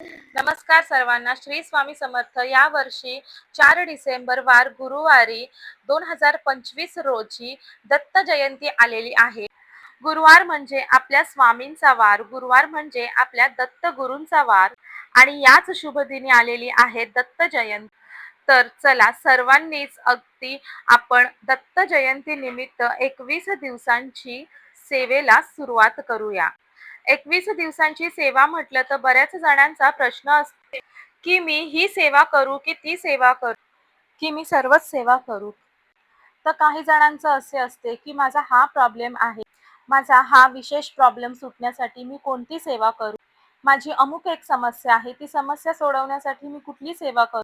नमस्कार सर्वांना. श्री स्वामी समर्थ या वर्षी चार डिसेंबर वार गुरुवारी दोन हजार पंचवीस रोजी दत्त जयंती आलेली आहे. गुरुवार म्हणजे आपल्या स्वामींचा वार गुरुवार म्हणजे आपल्या दत्त गुरूंचा वार आणि याच शुभ दिनी आलेली आहे दत्त जयंती. तर चला सर्वांनीच अगदी आपण दत्त जयंती निमित्त एकवीस दिवसांची सेवेला सुरुवात करूया. एकवीस दिवसांची सेवा म्हटलं तर बऱ्याच जणांचा प्रश्न असतो की मी ही सेवा करू की ती सेवा करू? की मी सर्वच सेवा करू? तर काही जणांचं असे असते की माझा हा प्रॉब्लेम आहे. माझा हा विशेष प्रॉब्लेम सुटण्यासाठी मी कोणती सेवा करू? माझी अमुक एक समस्या आहे. ती समस्या सोडवण्यासाठी मी कुठली सेवा करू?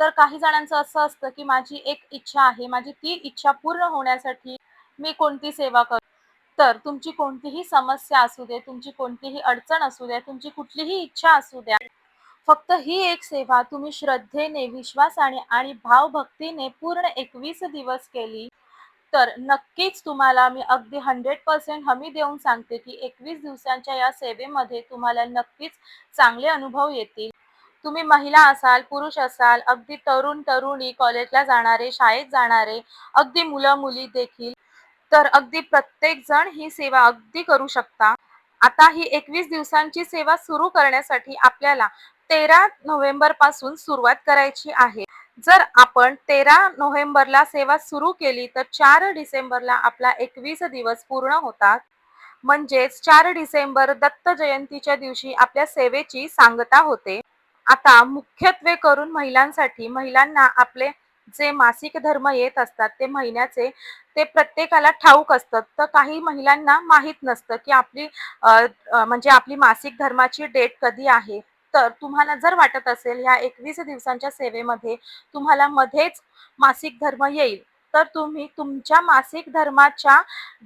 तर काही जणांचं असं असतं की माझी एक इच्छा आहे. माझी ती इच्छा पूर्ण होण्यासाठी मी कोणती सेवा करू? तर तुमची कोणतीही समस्या असू दे तुमची कोणतीही अडचण असू द्या तुमची कुठलीही इच्छा असू द्या. फक्त ही एक सेवा तुम्ही श्रद्धेने विश्वासाने आणि भावभक्तीने पूर्ण एकवीस दिवस केली तर नक्कीच तुम्हाला मी अगदी हंड्रेड पर्सेंट हमी देऊन सांगते की एकवीस दिवसांच्या या सेवेमध्ये तुम्हाला नक्कीच चांगले अनुभव येतील. तुम्ही महिला असाल पुरुष असाल अगदी तरुण तरुणी कॉलेजला जाणारे शाळेत जाणारे अगदी मुलं मुली देखील तर अगदी प्रत्येक जण ही सेवा अगदी करू शकता. आता ही एकवीस दिवसांची सेवा सुरू करण्यासाठी आपल्याला तेरा नोव्हेंबरपासून सुरुवात करायची आहे. जर आपण तेरा नोव्हेंबरला सेवा सुरू केली तर चार डिसेंबरला आपला एकवीस दिवस पूर्ण होतात. म्हणजेच चार डिसेंबर दत्त जयंतीच्या दिवशी आपल्या सेवेची सांगता होते. आता मुख्यत्वे करून महिलांसाठी महिलांना आपले जे मासिक धर्म येत असतात ते महिन्याचे ते प्रत्येकाला ठाऊक असतं. तर काही महिलांना माहीत नसतं की आपली म्हणजे आपली मासिक धर्माची डेट कधी आहे. तर तुम्हाला जर वाटत असेल ह्या एकवीस दिवसांच्या सेवेमध्ये तुम्हाला मध्येच मासिक धर्म येईल तर तुम्ही तुमच्या मासिक धर्माच्या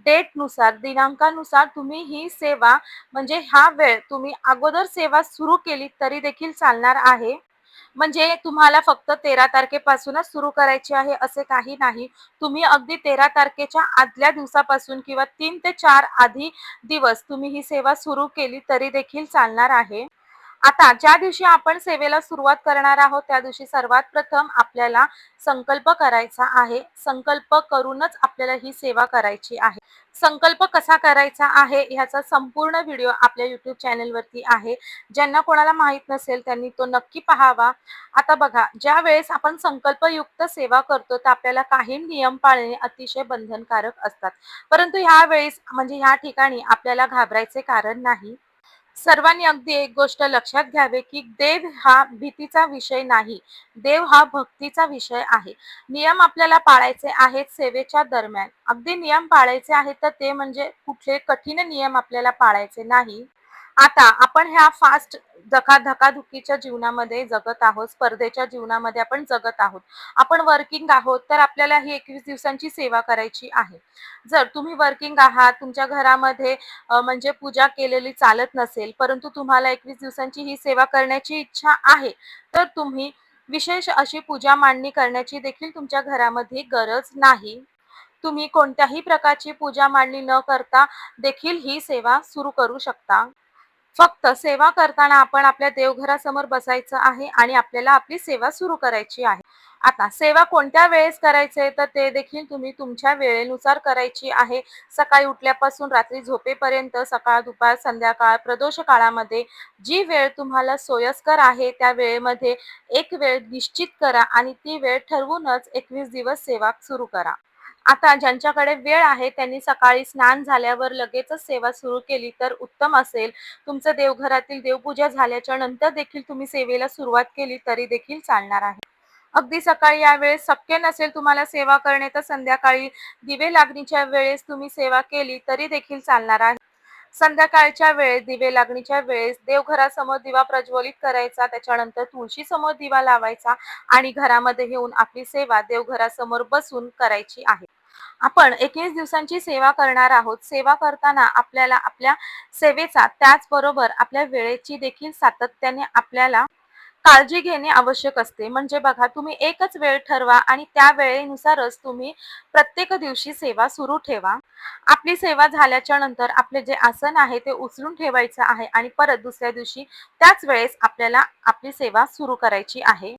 डेटनुसार दिनांकानुसार तुम्ही ही सेवा म्हणजे हा वेळ तुम्ही अगोदर सेवा सुरू केली तरी देखील चालणार आहे. म्हणजे तुम्हाला फक्त तेरा तारखेपासूनच सुरू करायची आहे असे काही नाही. तुम्ही अगदी तेरा तारखेच्या आदल्या दिवसापासून किंवा तीन ते चार आधी दिवस तुम्ही ही सेवा सुरू केली तरी देखील चालणार आहे. आता ज्या दिवशी आपण सेवेला सुरुवात करणार आहोत त्या दिवशी सर्वात प्रथम आपल्याला संकल्प करायचा आहे. संकल्प करूनच आपल्याला ही सेवा करायची आहे. संकल्प कसा करायचा आहे ह्याचा संपूर्ण व्हिडिओ आपल्या युट्यूब चॅनलवरती आहे. ज्यांना कोणाला माहीत नसेल त्यांनी तो नक्की पाहावा. आता बघा ज्या वेळेस आपण संकल्पयुक्त सेवा करतो तर आपल्याला काही नियम पाळणे अतिशय बंधनकारक असतात. परंतु ह्या वेळेस म्हणजे ह्या ठिकाणी आपल्याला घाबरायचे कारण नाही. सर्वांनी अगदी एक गोष्ट लक्षात घ्यावे की देव हा भीतीचा विषय नाही. देव हा भक्तीचा विषय आहे. नियम आपल्याला पाळायचे आहेत सेवेच्या दरम्यान. अगदी नियम पाळायचे आहेत तर ते म्हणजे कुठले कठीण नियम आपल्याला पाळायचे नाही. आता आपण ह्या फास्ट धका धकाधुकीच्या जीवनामध्ये जगत आहोत. स्पर्धेच्या जीवनामध्ये आपण जगत आहोत. आपण वर्किंग आहोत तर आपल्याला ही एकवीस दिवसांची सेवा करायची आहे. जर तुम्ही वर्किंग आहात तुमच्या घरामध्ये म्हणजे पूजा केलेली चालत नसेल परंतु तुम्हाला एकवीस दिवसांची ही सेवा करण्याची इच्छा आहे तर तुम्ही विशेष अशी पूजा मांडणी करण्याची देखील तुमच्या घरामध्ये गरज नाही. तुम्ही कोणत्याही प्रकारची पूजा मांडणी न करता देखील ही सेवा सुरू करू शकता. फक्त सेवा करताना आपण आपल्या देवघरासमोर बसायचं आहे आणि आपल्याला आपली सेवा सुरू करायची आहे. आता सेवा कोणत्या वेळेस करायचे तर ते देखील तुम्ही तुमच्या वेळेनुसार करायची आहे. सकाळी उठल्यापासून रात्री झोपेपर्यंत सकाळ दुपार संध्याकाळ प्रदोष काळामध्ये जी वेळ तुम्हाला सोयस्कर आहे त्या वेळेमध्ये एक वेळ निश्चित करा आणि ती वेळ ठरवूनच एकवीस दिवस सेवा सुरू करा. आता ज्यांच्याकडे वेळ आहे त्यांनी सकाळी स्नान झाल्यावर लगेचच सेवा सुरू केली तर उत्तम असेल. तुमचं देवघरातील देवपूजा झाल्याच्यानंतर देखील तुम्ही सेवेला सुरुवात केली तरी देखील चालणार आहे. अगदी सकाळी या वेळेस शक्य नसेल तुम्हाला सेवा करणे तर संध्याकाळी दिवे लागणीच्या वेळेस तुम्ही सेवा केली तरी देखील चालणार आहे. संध्याकाळच्या वेळेस दिवे लागणीच्या वेळेस देवघरासमोर दिवा प्रज्वलित करायचा त्याच्यानंतर तुळशी समोर दिवा लावायचा आणि घरामध्ये येऊन आपली सेवा देवघरासमोर बसून करायची आहे. आपण एकवीस दिवसांची सेवा करणार आहोत. सेवा करताना आपल्याला आपल्या सेवेचा त्याचबरोबर आपल्या वेळेची देखील सातत्याने आपल्याला काळजी घेणे आवश्यक असते. म्हणजे बघा तुम्ही एकच वेळ ठरवा आणि त्या वेळेनुसारच तुम्ही प्रत्येक दिवशी सेवा सुरू ठेवा. आपली सेवा झाल्याच्यानंतर आपले जे आसन आहे ते उचलून ठेवायचं आहे आणि परत दुसऱ्या दिवशी त्याच वेळेस आपल्याला आपली सेवा सुरू करायची आहे.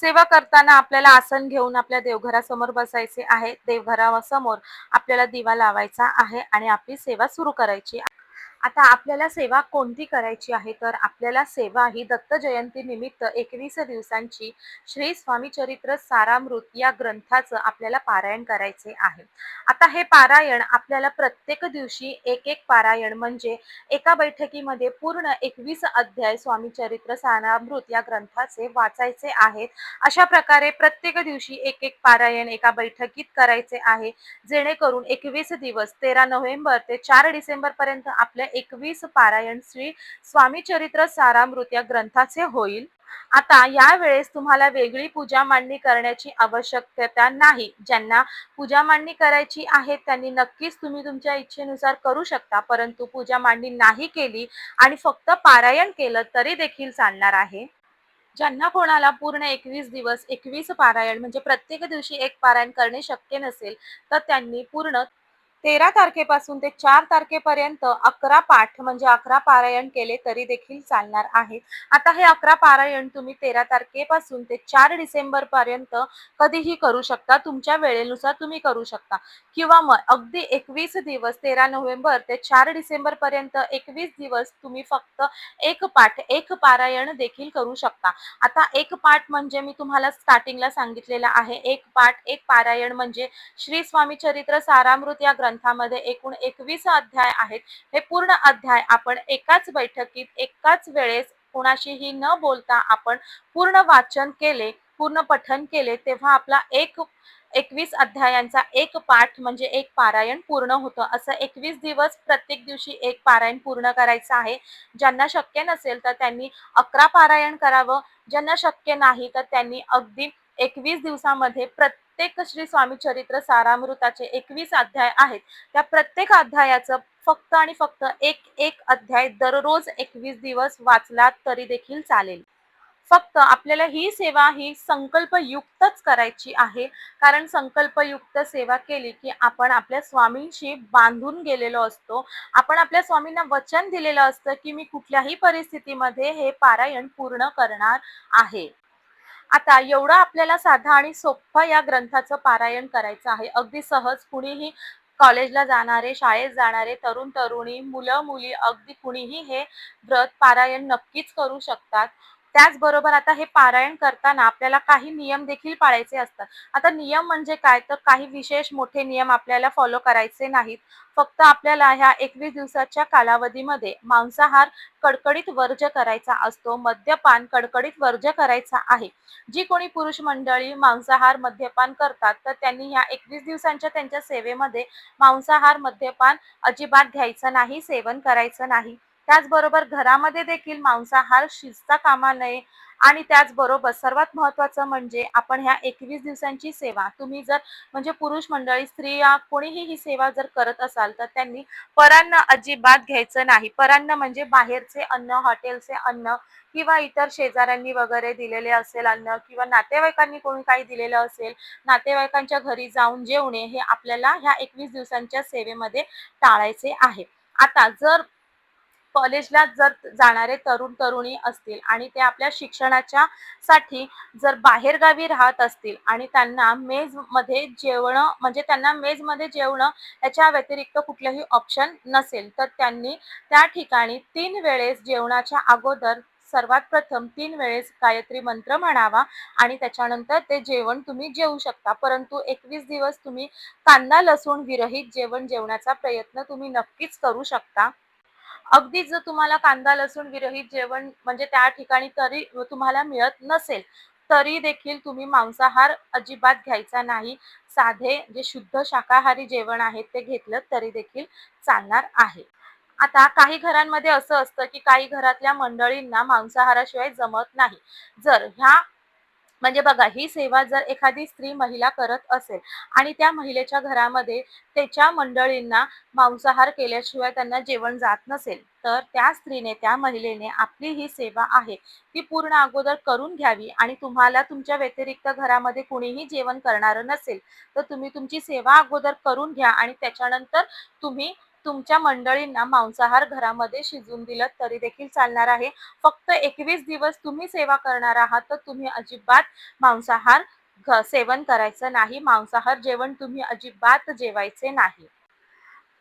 सेवा करताना आपल्याला आसन घेऊन आपल्या देवघरासमोर बसायचे आहे. देवघरासमोर आपल्याला दिवा लावायचा आहे आणि आपली सेवा सुरू करायची आहे. आता आपल्याला सेवा कोणती करायची आहे? तर आपल्याला सेवा ही दत्त जयंती निमित्त एकवीस दिवसांची श्री स्वामी चरित्र सारामृत या ग्रंथाचं आपल्याला पारायण करायचे आहे. आता हे पारायण आपल्याला प्रत्येक दिवशी एक एक पारायण म्हणजे एका बैठकीमध्ये पूर्ण एकवीस अध्याय स्वामी चरित्र सारामृत या ग्रंथाचे वाचायचे आहेत. अशा प्रकारे प्रत्येक दिवशी एक एक पारायण एका बैठकीत करायचे आहे. जेणेकरून एकवीस दिवस तेरा नोव्हेंबर ते चार डिसेंबर पर्यंत आपल्या एकवीस पारायण श्री स्वामी चरित्र सारामृत या ग्रंथाचे होईल. आता या वेळेस तुम्हाला वेगळी पूजा मांडणी करण्याची आवश्यकता नाही. ज्यांना पूजा मांडणी करायची आहे त्यांनी नक्कीच तुम्ही तुमच्या इच्छेनुसार करू शकता परंतु पूजा मांडणी नाही केली आणि फक्त पारायण केलं तरी देखील चालणार आहे. ज्यांना कोणाला पूर्ण एकवीस दिवस एकवीस पारायण म्हणजे प्रत्येक दिवशी एक पारायण करणे शक्य नसेल तर त्यांनी पूर्ण तेरा तारखेपासून ते चार तारखेपर्यंत अकरा पाठ म्हणजे अकरा पारायण केले तरी देखील चालणार आहे. आता हे अकरा पारायण तुम्ही तेरा तारखेपासून ते चार डिसेंबर पर्यंत कधीही करू शकता. तुमच्या वेळेनुसार तुम्ही करू शकता. किंवा मग अगदी एकवीस दिवस तेरा नोव्हेंबर ते चार डिसेंबर पर्यंत एकवीस दिवस तुम्ही फक्त एक पाठ एक पारायण देखील करू शकता. आता एक पाठ म्हणजे मी तुम्हाला स्टार्टिंगला सांगितलेलं आहे. एक पाठ एक पारायण म्हणजे श्री स्वामी चरित्र सारामृत या ग्रंथामध्ये एकूण एकवीस अध्याय आहेत. हे पूर्ण अध्याय आपण एकाच बैठकीत एकाच वेळेस कोणाशीही न बोलता आपण पूर्ण वाचन केले पूर्ण पठन केले तेव्हा आपला एक एकवीस अध्यायांचा एक पाठ म्हणजे एक पारायण पूर्ण होतं. असं एकवीस दिवस प्रत्येक दिवशी एक पारायण पूर्ण करायचं आहे. ज्यांना शक्य नसेल तर त्यांनी अकरा पारायण करावं. ज्यांना शक्य नाही तर त्यांनी अगदी एकवीस दिवसामध्ये प्रत्येक प्रत्येक श्री स्वामी चरित्र सारामृताचे एकवीस अध्याय आहेत. त्या प्रत्येक अध्यायाचं फक्त आणि फक्त एक एक अध्याय दररोज एकवीस दिवस वाचला तरी देखील चालेल. फक्त आपल्याला ही सेवा ही संकल्पयुक्तच करायची आहे. कारण संकल्पयुक्त सेवा केली की आपण आपल्या स्वामींशी बांधून गेलेलो असतो. आपण आपल्या स्वामींना वचन दिलेलं असतं की मी कुठल्याही परिस्थितीमध्ये हे पारायण पूर्ण करणार आहे. आता एवढं आपल्याला साधा आणि सोप्पा या ग्रंथाचं पारायण करायचं आहे. अगदी सहज कुणीही कॉलेजला जाणारे शाळेत जाणारे तरुण तरुणी मुलं मुली अगदी कुणीही हे व्रत पारायण नक्कीच करू शकतात. त्याचबरोबर आता हे पारायण करताना आपल्याला काही नियम देखील पाळायचे असतात. आता नियम म्हणजे काय? तर काही विशेष मोठे नियम आपल्याला फॉलो करायचे नाहीत. फक्त आपल्याला ह्या एकवीस दिवसाच्या कालावधीमध्ये मांसाहार कडकडीत वर्ज करायचा असतो. मद्यपान कडकडीत वर्ज करायचा आहे. जी कोणी पुरुष मंडळी मांसाहार मद्यपान करतात तर त्यांनी ह्या एकवीस दिवसांच्या त्यांच्या सेवेमध्ये मांसाहार मद्यपान अजिबात घ्यायचं नाही सेवन करायचं नाही. त्याचबरोबर घरामध्ये देखील मांसाहार शिजता कामा नये. आणि त्याचबरोबर सर्वात महत्वाचं म्हणजे आपण ह्या एकवीस दिवसांची सेवा. तुम्ही जर म्हणजे पुरुष मंडळी स्त्रिया कोणीही ही सेवा जर करत असाल तर त्यांनी परान्न अजिबात घ्यायचं नाही. परान्न म्हणजे बाहेरचे अन्न हॉटेलचे अन्न किंवा इतर शेजाऱ्यांनी वगैरे दिलेले असेल अन्न किंवा नातेवाईकांनी कोणी काही दिलेलं असेल नातेवाईकांच्या घरी जाऊन जेवणे हे आपल्याला ह्या एकवीस दिवसांच्या सेवेमध्ये टाळायचे आहे. आता जर कॉलेजला जर जाणारे तरुण तरुणी असतील आणि ते आपल्या शिक्षणाच्या साठी जर बाहेरगावी राहत असतील आणि त्यांना मेजमध्ये जेवण म्हणजे त्यांना मेजमध्ये जेवण याच्या व्यतिरिक्त कुठलंही ऑप्शन नसेल तर त्यांनी त्या ठिकाणी तीन वेळेस जेवणाच्या अगोदर सर्वात प्रथम तीन वेळेस गायत्री मंत्र म्हणावा आणि त्याच्यानंतर ते जेवण तुम्ही जेवू शकता. परंतु एकवीस दिवस तुम्ही कांदा लसूण विरहित जेवण जेवण्याचा प्रयत्न तुम्ही नक्कीच करू शकता. अगदीच जर तुम्हाला कांदा लसूण विरहित जेवण म्हणजे त्या ठिकाणी तरी तुम्हाला मिळत नसेल तरी देखील तुम्ही मांसाहार अजिबात घ्यायचा नाही. साधे जे शुद्ध शाकाहारी जेवण आहे ते घेतलं तरी देखील चालणार आहे. आता काही घरांमध्ये असं असतं की काही घरातल्या मंडळींना मांसाहाराशिवाय जमत नाही. जर ह्या म्हणजे बघा ही सेवा जर एखादी स्त्री महिला करत असेल आणि त्या महिलेच्या घरामध्ये त्याच्या मंडळींना मांसाहार केल्याशिवाय त्यांना जेवण जात नसेल तर त्या स्त्रीने त्या महिलेने आपली ही सेवा आहे ती पूर्ण अगोदर करून घ्यावी आणि तुम्हाला तुमच्या व्यतिरिक्त घरामध्ये कुणीही जेवण करणारं नसेल तर तुम्ही तुमची सेवा अगोदर करून घ्या आणि त्याच्यानंतर तुम्ही तुमच्या मंडळींना मांसाहार घरामध्ये शिजवून दिलं तरी देखील चालणार आहे. फक्त एकवीस दिवस तुम्ही सेवा करणार आहात तर तुम्ही अजिबात मांसाहार सेवन करायचं नाही. मांसाहार जेवण तुम्ही अजिबात जेवायचे नाही.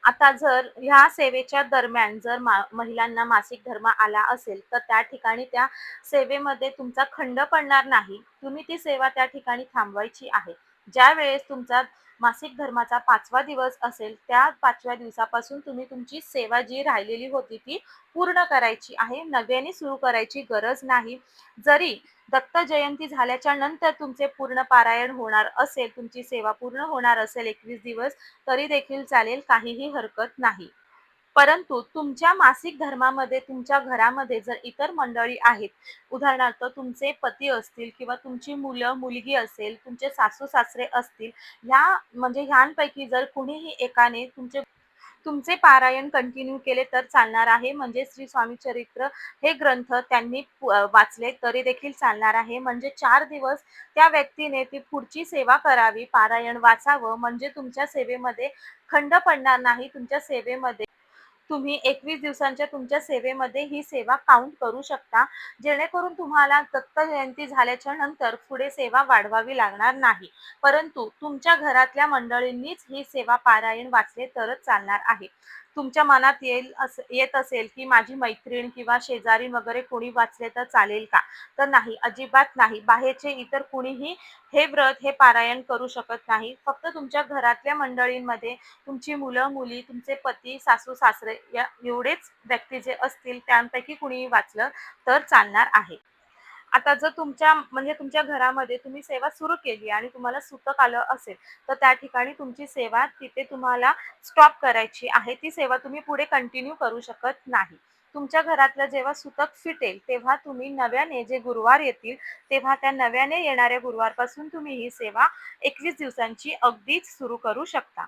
आता जर ह्या सेवेच्या दरम्यान जर मा महिलांना मासिक धर्म आला असेल तर त्या ठिकाणी त्या सेवेमध्ये तुमचा खंड पडणार नाही. तुम्ही ती सेवा त्या ठिकाणी थांबवायची आहे. ज्या वेळेस तुमचा मासिक धर्माचा पाचवा दिवस असेल त्या पाचव्या दिवसापासून तुम्ही तुमची सेवा जी राहिलेली होती ती पूर्ण करायची आहे. नव्याने सुरू करायची गरज नाही. जरी दत्त जयंती झाल्याच्यानंतर तुमचे पूर्ण पारायण होणार असेल तुमची सेवा पूर्ण होणार असेल एकवीस दिवस तरी देखील चालेल काहीही हरकत नाही. परंतु तुमच्या मासिक धर्मामध्ये तुमच्या घरामध्ये जर इतर मंडळी आहेत उदाहरणार्थ तुमचे पती असतील किंवा तुमची मुलं मुलगी असेल तुमचे सासू सासरे असतील ह्या म्हणजे ह्यांपैकी जर कुणीही एकाने तुमचे तुमचे पारायण कंटिन्यू केले तर चालणार आहे. म्हणजे श्री स्वामी चरित्र हे ग्रंथ त्यांनी वाचले तरी देखील चालणार आहे. म्हणजे चार दिवस त्या व्यक्तीने ती पुढची सेवा करावी पारायण वाचावं. म्हणजे तुमच्या सेवेमध्ये खंड पडणार नाही. तुमच्या सेवेमध्ये तुम्ही एकवीस दिवसांच्या तुमच्या सेवेमध्ये ही सेवा काउंट करू शकता. जेणेकरून तुम्हाला दत्त जयंती झाल्याच्यानंतर पुढे सेवा वाढवावी लागणार नाही. परंतु तुमच्या घरातल्या मंडळींनीच ही सेवा पारायण वाचले तरच चालणार आहे. तुमच्या मनात येईल अस येत असेल की माझी मैत्रीण किंवा शेजारी वगैरे कोणी वाचले तर चालेल का? तर नाही अजिबात नाही. बाहेरचे इतर कुणीही हे व्रत हे पारायण करू शकत नाही. फक्त तुमच्या घरातल्या मंडळींमध्ये तुमची मुलं मुली तुमचे पती सासू सासरे या एवढेच व्यक्ती जे असतील त्यांपैकी कुणीही वाचलं तर चालणार आहे. आता जर तुमच्या म्हणजे तुमच्या घरामध्ये तुम्ही सेवा सुरू केली आणि तुम्हाला सुतक आलं असेल तर त्या ठिकाणी तुमची सेवा तिथे तुम्हाला स्टॉप करायची आहे. ती सेवा तुम्ही पुढे कंटिन्यू करू शकत नाही. तुमच्या घरातलं जेव्हा सुतक फिटेल तेव्हा तुम्ही नव्याने जे गुरुवार येतील तेव्हा त्या नव्याने येणाऱ्या गुरुवारपासून तुम्ही ही सेवा एकवीस दिवसांची अगदीच सुरू करू शकता.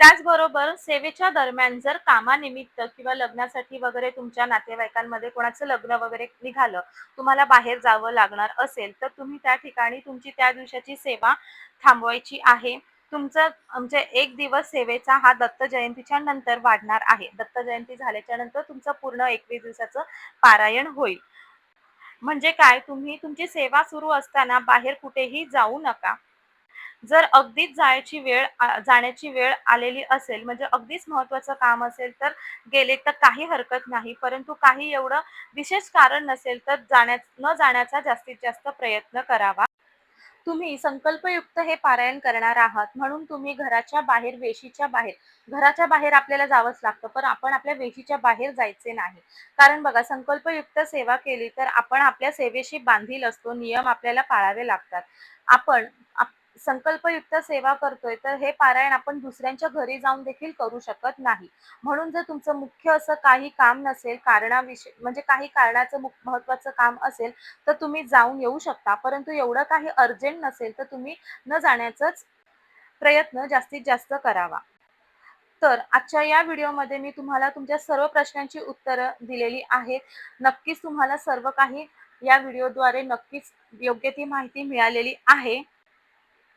त्याचबरोबर सेवेच्या दरम्यान जर कामानिमित्त किंवा लग्नासाठी वगैरे तुमच्या नातेवाईकांमध्ये कोणाचं लग्न वगैरे निघालं तुम्हाला बाहेर जावं लागणार असेल तर तुम्ही त्या ठिकाणी तुमची त्या दिवसाची सेवा थांबवायची आहे. तुमचं म्हणजे एक दिवस सेवेचा हा दत्त जयंतीच्या नंतर वाढणार आहे. दत्त जयंती झाल्याच्यानंतर तुमचं पूर्ण एकवीस दिवसाचं पारायण होईल. म्हणजे काय? तुम्ही तुमची सेवा सुरू असताना बाहेर कुठेही जाऊ नका. जर अगदीच जायची वेळ जाण्याची वेळ आलेली असेल म्हणजे अगदीच महत्वाचं काम असेल तर गेले तर काही हरकत नाही परंतु काही एवढं विशेष कारण नसेल तर जाण्या न जाण्याचा जास्तीत जास्त प्रयत्न करावा. तुम्ही संकल्पयुक्त हे पारायण करणार आहात म्हणून तुम्ही घराच्या बाहेर वेशीच्या बाहेर घराच्या बाहेर आपल्याला जावंच लागतं पण आपण आपल्या वेशीच्या बाहेर जायचे नाही. कारण बघा संकल्पयुक्त सेवा केली तर आपण आपल्या सेवेशी बांधील असतो नियम आपल्याला पाळावे लागतात. आपण आप- संकल्पयुक्त सेवा करतोय तर हे पारायण आपण दुसऱ्यांच्या घरी जाऊन देखील करू शकत नाही. म्हणून जर तुमचं मुख्य असं काही काम नसेल कारणाविषयी म्हणजे काही कारणाचं महत्वाचं काम असेल तर तुम्ही जाऊन येऊ शकता. परंतु एवढं काही अर्जंट नसेल तर तुम्ही न जाण्याचाच प्रयत्न जास्तीत जास्त करावा. तर आजच्या या व्हिडिओमध्ये मी तुम्हाला तुमच्या सर्व प्रश्नांची उत्तरं दिलेली आहेत. नक्कीच तुम्हाला सर्व काही या व्हिडिओद्वारे नक्कीच योग्य ती माहिती मिळालेली आहे.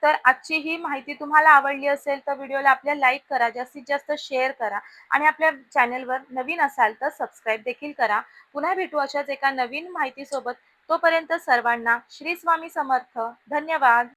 तर आजची ही माहिती तुम्हाला आवडली असेल तर व्हिडिओला आपल्या लाईक करा जास्तीत जास्त शेअर करा आणि आपल्या चॅनेलवर नवीन असाल तर सबस्क्राईब देखील करा. पुन्हा भेटू अशाच एका नवीन माहितीसोबत. तोपर्यंत सर्वांना श्री स्वामी समर्थ. धन्यवाद.